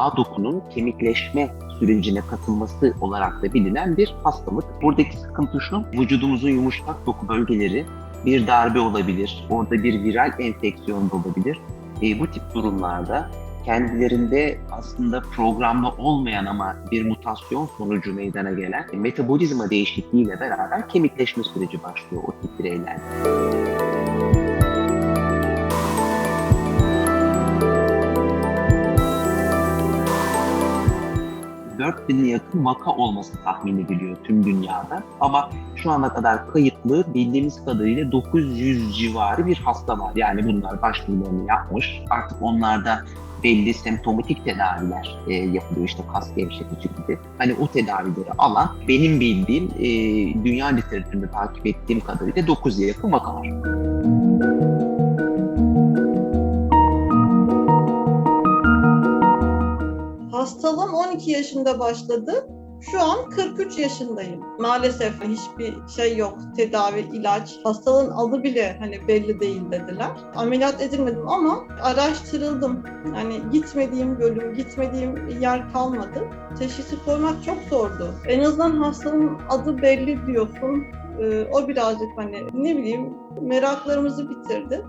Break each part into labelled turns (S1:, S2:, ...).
S1: bağ dokunun kemikleşme sürecine katılması olarak da bilinen bir hastalık. Buradaki sıkıntı şu, vücudumuzun yumuşak doku bölgeleri bir darbe olabilir, orada bir viral enfeksiyon da olabilir. E, bu tip durumlarda kendilerinde aslında programlı olmayan ama bir mutasyon sonucu meydana gelen metabolizma değişikliğiyle beraber kemikleşme süreci başlıyor o tip bireylerde. 4000'e yakın vaka olması tahmin ediliyor tüm dünyada. Ama şu ana kadar kayıtlı bildiğimiz kadarıyla 900 civarı bir hasta var. Yani bunlar başvurularını yapmış. Artık onlarda belli semptomatik tedaviler e, yapılıyor işte kas gevşetici gibi. Hani o tedavileri alan benim bildiğim e, dünya literatüründe takip ettiğim kadarıyla 9'ya yakın vaka var.
S2: Hastalığım 12 yaşında başladı. Şu an 43 yaşındayım. Maalesef hiçbir şey yok. Tedavi, ilaç. Hastalığın adı bile hani belli değil dediler. Ameliyat edilmedim ama araştırıldım. Yani gitmediğim bölüm, gitmediğim yer kalmadı. Teşhisi koymak çok zordu. En azından hastalığın adı belli diyorsun. Ee, o birazcık hani ne bileyim meraklarımızı bitirdi.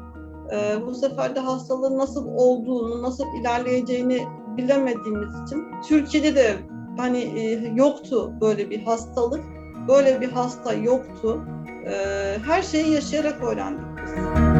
S2: Ee, bu sefer de hastalığın nasıl olduğunu, nasıl ilerleyeceğini bilemediğimiz için Türkiye'de de hani e, yoktu böyle bir hastalık, böyle bir hasta yoktu. E, her şeyi yaşayarak öğrendik biz.